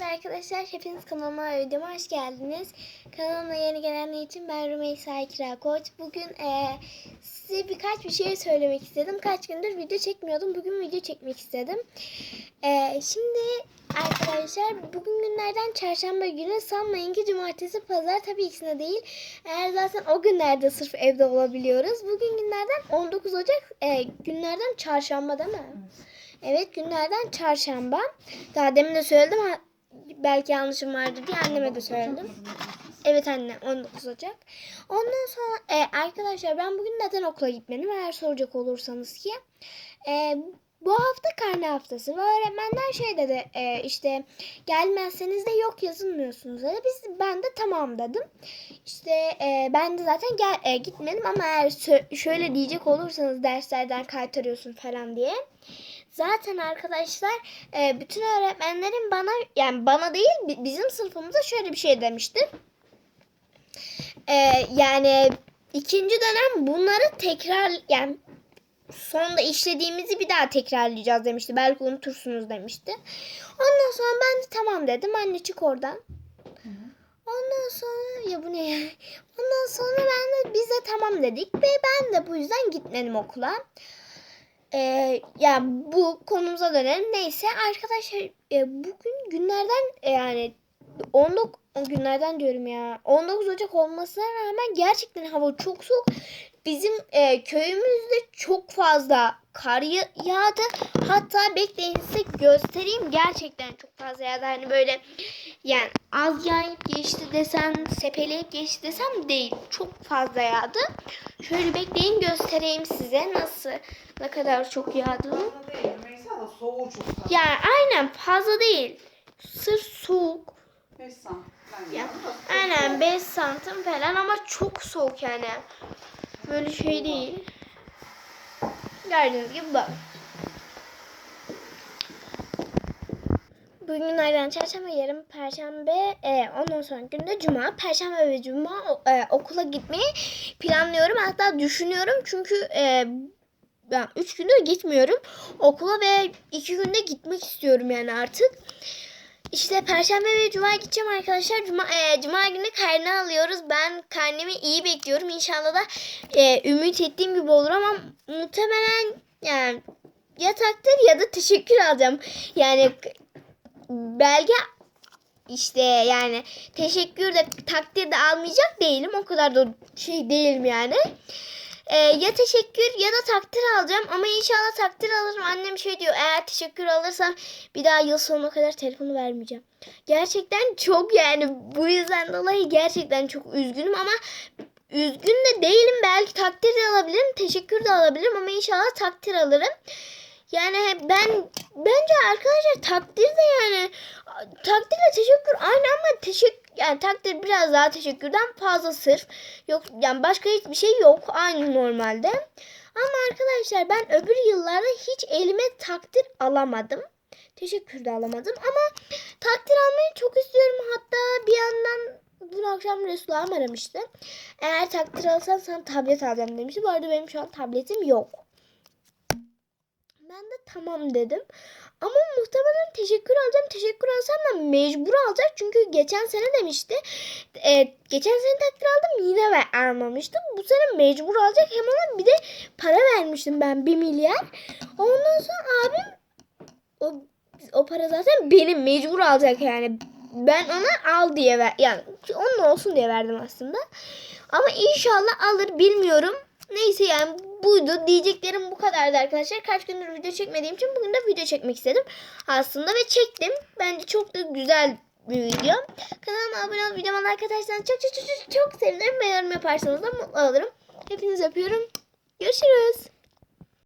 Merhaba arkadaşlar, hepiniz kanalıma videoma hoş geldiniz. Kanalıma yeni gelenler için ben Rümeysa Kira Koç. Bugün eee, size birkaç bir şey söylemek istedim. Kaç gündür video çekmiyordum. Bugün video çekmek istedim. Eee, şimdi arkadaşlar bugün günlerden çarşamba günü sanmayın ki cumartesi pazar tabii ikisine değil. Eğer zaten o günlerde sırf evde olabiliyoruz. Bugün günlerden 19 Ocak eee, günlerden çarşamba değil mi? Evet günlerden çarşamba. Daha demin de söyledim. Belki yanlışım vardı diye anneme de söyledim. Evet anne 19 Ocak. Ondan sonra e, arkadaşlar ben bugün neden okula gitmedim eğer soracak olursanız ki. E, bu hafta karne haftası ve öğretmenler şey dedi e, işte gelmezseniz de yok yazılmıyorsunuz dedi. Biz ben de tamam dedim. İşte e, ben de zaten gel, e, gitmedim ama eğer şöyle diyecek olursanız derslerden kaytarıyorsun falan diye. Zaten arkadaşlar e, bütün öğretmenlerin bana yani bana değil bi- bizim sınıfımıza şöyle bir şey demişti. E, yani ikinci dönem bunları tekrar yani sonda işlediğimizi bir daha tekrarlayacağız demişti. Belki unutursunuz demişti. Ondan sonra ben de tamam dedim. Anne çık oradan. Ondan sonra ya bu ne? Ondan sonra ben de biz de tamam dedik ve ben de bu yüzden gitmedim okula. Ee, ya bu konumuza dönelim. Neyse arkadaşlar e, bugün günlerden e, yani 19 günlerden diyorum ya. 19 Ocak olmasına rağmen gerçekten hava çok soğuk. Bizim e, köyümüzde çok fazla kar ya- yağdı. Hatta bekleyin size göstereyim. Gerçekten çok fazla yağdı. Hani böyle yani az yağıp geçti desem, sepeleyip geçti desem değil. Çok fazla yağdı. Şöyle bekleyin göstereyim size nasıl ne kadar çok yağdı. Yani aynen fazla değil. Sırf soğuk. 5 santim. Ya, aynen soğuk. 5 santim falan ama çok soğuk yani. Böyle şey değil. Gördüğünüz gibi bu. Bugün günlerden çarşamba, yarın perşembe, e, ondan sonra günde cuma. Perşembe ve cuma e, okula gitmeyi planlıyorum. Hatta düşünüyorum çünkü e, ben 3 gündür gitmiyorum okula ve 2 günde gitmek istiyorum yani artık. İşte perşembe ve cuma gideceğim arkadaşlar. Cuma, e, cuma günü karne alıyoruz. Ben karnemi iyi bekliyorum. İnşallah da e, ümit ettiğim gibi olur ama muhtemelen yani ya takdir ya da teşekkür alacağım. Yani belki işte yani teşekkür de takdir de almayacak değilim. O kadar da şey değilim yani. Ee, ya teşekkür ya da takdir alacağım ama inşallah takdir alırım. Annem şey diyor eğer teşekkür alırsam bir daha yıl sonuna kadar telefonu vermeyeceğim. Gerçekten çok yani bu yüzden dolayı gerçekten çok üzgünüm ama üzgün de değilim. Belki takdir de alabilirim, teşekkür de alabilirim ama inşallah takdir alırım. Yani ben bence arkadaşlar takdir de yani takdirle teşekkür aynı ama teşekkür yani takdir biraz daha teşekkürden fazla sırf. Yok yani başka hiçbir şey yok aynı normalde. Ama arkadaşlar ben öbür yıllarda hiç elime takdir alamadım. Teşekkür de alamadım ama takdir almayı çok istiyorum. Hatta bir yandan dün akşam Resul ağam aramıştı. Eğer takdir alsan sana tablet alacağım demişti. Bu arada benim şu an tabletim yok. Ben de tamam dedim. Ama muhtemelen teşekkür alacağım. Teşekkür alsam da mecbur alacak. Çünkü geçen sene demişti. E, geçen sene takdir aldım yine ve almamıştım. Bu sene mecbur alacak. Hem ona bir de para vermiştim ben 1 milyar. Ondan sonra abim o, o para zaten benim mecbur alacak yani. Ben ona al diye ver yani onun olsun diye verdim aslında. Ama inşallah alır bilmiyorum. Neyse yani buydu. Diyeceklerim bu kadardı arkadaşlar. Kaç gündür video çekmediğim için bugün de video çekmek istedim. Aslında ve çektim. Bence çok da güzel bir video. Kanalıma abone olup videoma like atarsanız çok çok çok çok, sevinirim. Ve yorum yaparsanız da mutlu olurum. Hepinizi öpüyorum. Görüşürüz.